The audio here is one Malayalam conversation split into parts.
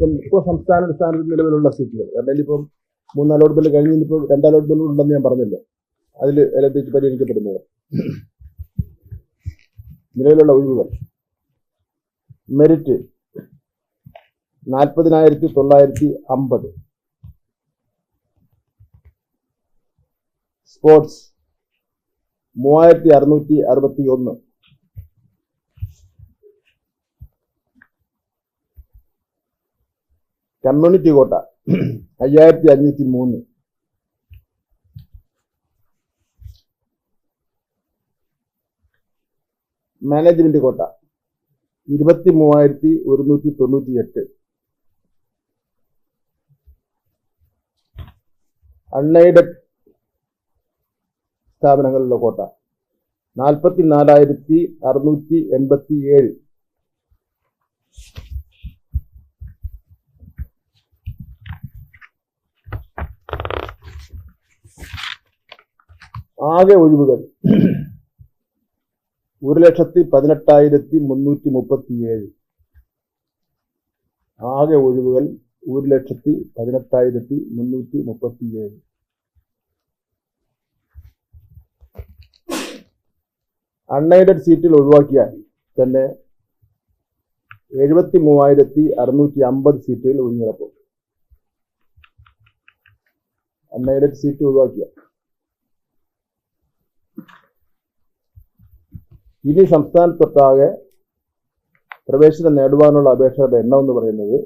ഇപ്പം ഇപ്പോൾ സംസ്ഥാന അടിസ്ഥാനത്തിൽ നിലവിലുള്ള സീറ്റുകൾ. കാരണം ഇപ്പം മൂന്ന് അലോട്ട്മെന്റ് കഴിഞ്ഞ് ഇനിയിപ്പോൾ രണ്ട് അലോട്ട്മെന്റ് ഉണ്ടെന്ന് ഞാൻ പറഞ്ഞില്ല? അതിൽ എലത്തിച്ച് പരിഗണിക്കപ്പെടുന്നത്. നിലവിലുള്ള ഒഴിവുകൾ. മെറിറ്റ് നാൽപ്പതിനായിരത്തി തൊള്ളായിരത്തി അമ്പത് സ്പോർട്സ് മൂവായിരത്തി അറുന്നൂറ്റി അറുപത്തി ഒന്ന് കമ്മ്യൂണിറ്റി കോട്ട. അയ്യായിരത്തി അഞ്ഞൂറ്റി മൂന്ന് മാനേജ്മെന്റ് കോട്ട. ഇരുപത്തി മൂവായിരത്തി ഒരുന്നൂറ്റി തൊണ്ണൂറ്റി എട്ട് അൺഎയ്ഡഡ് സ്ഥാപനങ്ങളിലെ കോട്ട. നാൽപ്പത്തി നാലായിരത്തി അറുന്നൂറ്റി എൺപത്തി ഏഴ് ആകെ ഒഴിവുകൾ. ഒരു ലക്ഷത്തി പതിനെട്ടായിരത്തി മുന്നൂറ്റി മുപ്പത്തി ഏഴ് ആകെ ഒഴിവുകൾ ഒരു ലക്ഷത്തി പതിനെട്ടായിരത്തി മുന്നൂറ്റി മുപ്പത്തി ഏഴ് അൺഎയ്ഡഡ് സീറ്റിൽ ഒഴിവാക്കിയാൽ തന്നെ എഴുപത്തി മൂവായിരത്തി അറുന്നൂറ്റി അമ്പത് സീറ്റുകൾ ഒഴിഞ്ഞിടപ്പോൾ അൺഎയ്ഡഡ് സീറ്റ് ഒഴിവാക്കിയ ഇനി സംസ്ഥാനത്തൊട്ടാകെ പ്രവേശനം നേടുവാനുള്ള അപേക്ഷകളുടെ എണ്ണം എന്ന് പറയുന്നത്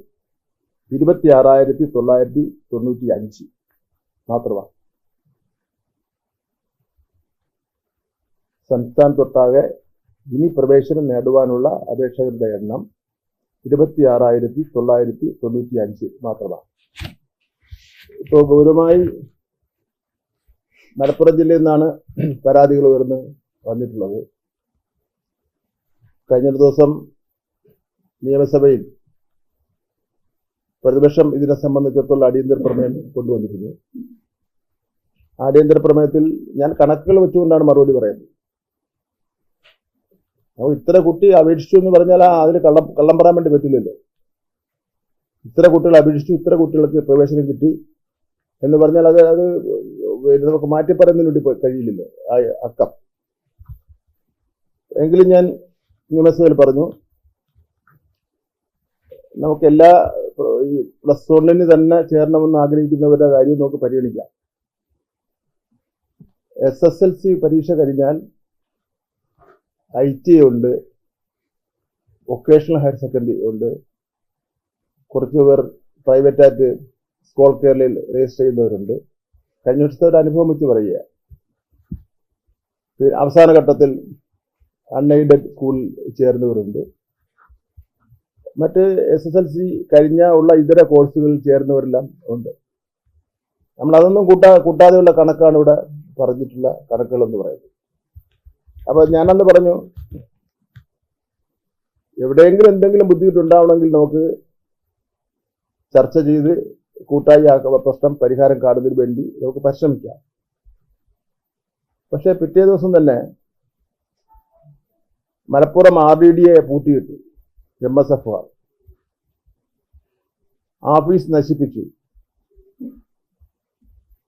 ഇരുപത്തി ആറായിരത്തി തൊള്ളായിരത്തി തൊണ്ണൂറ്റി അഞ്ച് മാത്രമാണ്. സംസ്ഥാനത്തൊട്ടാകെ ഇനി പ്രവേശനം നേടുവാനുള്ള അപേക്ഷകരുടെ എണ്ണം ഇരുപത്തി ആറായിരത്തി തൊള്ളായിരത്തി തൊണ്ണൂറ്റി അഞ്ച് മാത്രമാണ്. ഇപ്പോൾ ഗൗരവമായി മലപ്പുറം ജില്ലയിൽ നിന്നാണ് പരാതികൾ ഉയർന്ന് വന്നിട്ടുള്ളത്. കഴിഞ്ഞ ദിവസം നിയമസഭയിൽ പ്രതിപക്ഷം ഇതിനെ സംബന്ധിച്ചിടത്തോളം അടിയന്തര പ്രമേയം കൊണ്ടുവന്നിരുന്നു. അടിയന്തര പ്രമേയത്തിൽ ഞാൻ കണക്കുകൾ വെച്ചുകൊണ്ടാണ് മറുപടി പറയുന്നത്. അപ്പോൾ ഇത്ര കുട്ടി അപേക്ഷിച്ചു എന്ന് പറഞ്ഞാൽ ആ അതിന് കള്ളം കള്ളം പറയാൻ വേണ്ടി പറ്റില്ലല്ലോ. ഇത്ര കുട്ടികൾ അപേക്ഷിച്ചു ഇത്ര കുട്ടികൾക്ക് പ്രവേശനം കിട്ടി എന്ന് പറഞ്ഞാൽ അത് അത് നമുക്ക് മാറ്റി പറയുന്നതിന് വേണ്ടി കഴിയില്ലല്ലോ ആ അക്കം. എങ്കിലും ഞാൻ നിയമസഭയിൽ പറഞ്ഞു. നമുക്ക് എല്ലാ ഈ പ്ലസ് വണ്ണിന് തന്നെ ചേരണമെന്ന് ആഗ്രഹിക്കുന്നവരുടെ കാര്യം നമുക്ക് പരിഗണിക്കാം. എസ് എസ് എൽ സി പരീക്ഷ കഴിഞ്ഞാൽ ഐ ടി ഉണ്ട് വൊക്കേഷണൽ ഹയർ സെക്കൻഡറി ഉണ്ട് കുറച്ച് പേർ പ്രൈവറ്റായിട്ട് സ്കോൾ കേരളയിൽ രജിസ്റ്റർ ചെയ്യുന്നവരുണ്ട്. കഴിഞ്ഞ വർഷത്തെ ഒരു അനുഭവം വെച്ച് പറയുക. അവസാന ഘട്ടത്തിൽ അൺഎയ്ഡഡ് സ്കൂളിൽ ചേർന്നവരുണ്ട്. മറ്റ് എസ് എസ് എൽ സി കഴിഞ്ഞ ഉള്ള ഇതര കോഴ്സുകളിൽ ചേർന്നവരെല്ലാം ഉണ്ട്. നമ്മൾ അതൊന്നും കൂട്ടാ കൂട്ടാതെയുള്ള കണക്കാണ് ഇവിടെ പറഞ്ഞിട്ടുള്ള കണക്കുകളെന്ന് പറയുന്നത്. അപ്പൊ ഞാനന്ന് പറഞ്ഞു എവിടെയെങ്കിലും എന്തെങ്കിലും ബുദ്ധിമുട്ടുണ്ടാവണമെങ്കിൽ നമുക്ക് ചർച്ച ചെയ്ത് കൂട്ടായി ആ പ്രശ്നം പരിഹാരം കാണുന്നതിന് വേണ്ടി നമുക്ക് പരിശ്രമിക്കാം. പക്ഷേ പിറ്റേ ദിവസം തന്നെ മലപ്പുറം ആർ ഡി ഡിയെ പൂട്ടിയിട്ടു. M S F R. നശിപ്പിച്ചു.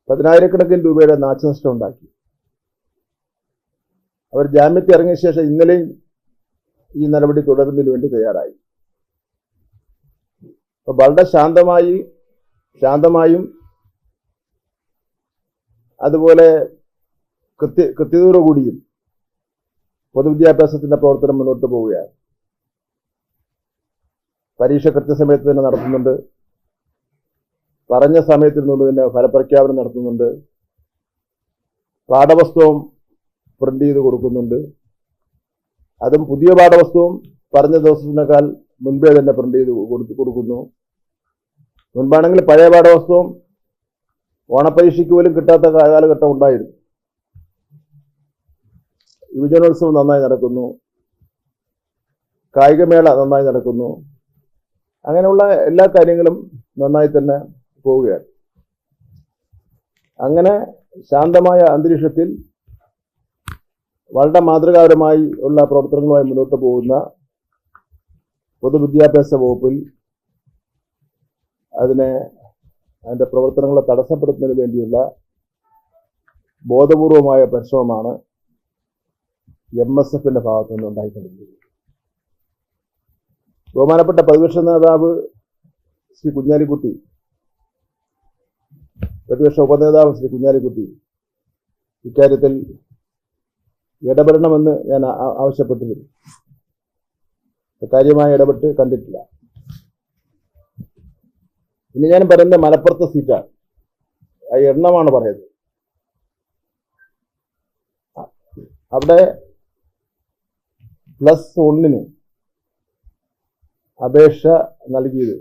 പതിനായിരക്കണക്കിന് രൂപയുടെ നാശനഷ്ടം ഉണ്ടാക്കി. അവർ ജാമ്യത്തിൽ ഇറങ്ങിയ ശേഷം ഇന്നലെയും ഈ നടപടി തുടരുന്നതിന് വേണ്ടി തയ്യാറായി. അപ്പോൾ വളരെ ശാന്തമായി ശാന്തമായും അതുപോലെ കൃത്യ കൃത്യതയോടുകൂടിയും പൊതുവിദ്യാഭ്യാസത്തിന്റെ പ്രവർത്തനം മുന്നോട്ട് പോവുകയാണ്. പരീക്ഷ കൃത്യസമയത്ത് തന്നെ നടത്തുന്നുണ്ട്. പറഞ്ഞ സമയത്തിനുള്ളിൽ തന്നെ ഫലപ്രഖ്യാപനം നടത്തുന്നുണ്ട്. പാഠപുസ്തകം പ്രിന്റ് ചെയ്ത് കൊടുക്കുന്നുണ്ട്. അതും പുതിയ പാഠപുസ്തകം പറഞ്ഞ ദിവസത്തിനേക്കാൾ മുൻപേ തന്നെ പ്രിന്റ് ചെയ്ത് കൊടുത്ത് കൊടുക്കുന്നു. മുൻപാണെങ്കിൽ പഴയ പാഠപുസ്തകം ഓണപരീക്ഷയ്ക്ക് പോലും കിട്ടാത്ത കാലഘട്ടം ഉണ്ടായിരുന്നു. യുവജനോത്സവം നന്നായി നടക്കുന്നു. കായികമേള നന്നായി നടക്കുന്നു. അങ്ങനെയുള്ള എല്ലാ കാര്യങ്ങളും നന്നായി തന്നെ പോവുകയാണ്. അങ്ങനെ ശാന്തമായ അന്തരീക്ഷത്തിൽ വളരെ മാതൃകാപരമായി ഉള്ള പ്രവർത്തനങ്ങളുമായി മുന്നോട്ട് പോകുന്ന പൊതുവിദ്യാഭ്യാസ വകുപ്പിൽ അതിനെ അതിന്റെ പ്രവർത്തനങ്ങളെ തടസ്സപ്പെടുത്തുന്നതിന് വേണ്ടിയുള്ള ബോധപൂർവമായ പരിശ്രമമാണ് എം എസ് എഫിന്റെ ഭാഗത്തു നിന്ന് ഉണ്ടായിക്കൊണ്ടിരിക്കുന്നത് ബഹുമാനപ്പെട്ട പ്രതിപക്ഷ നേതാവ് ശ്രീ കുഞ്ഞാലിക്കുട്ടി പ്രതിപക്ഷ ഉപനേതാവ് ശ്രീ കുഞ്ഞാലിക്കുട്ടി ഇക്കാര്യത്തിൽ ഇടപെടണമെന്ന് ഞാൻ ആവശ്യപ്പെട്ടിരുന്നു. കാര്യമായി ഇടപെട്ട് കണ്ടിട്ടില്ല. ഇനി ഞാൻ പറയുന്ന മലപ്പുറത്തെ സീറ്റാണ്. ആ എണ്ണമാണ് പറയുന്നത്. അവിടെ പ്ലസ് ഒന്നിന് അപേക്ഷ നൽകിയത്.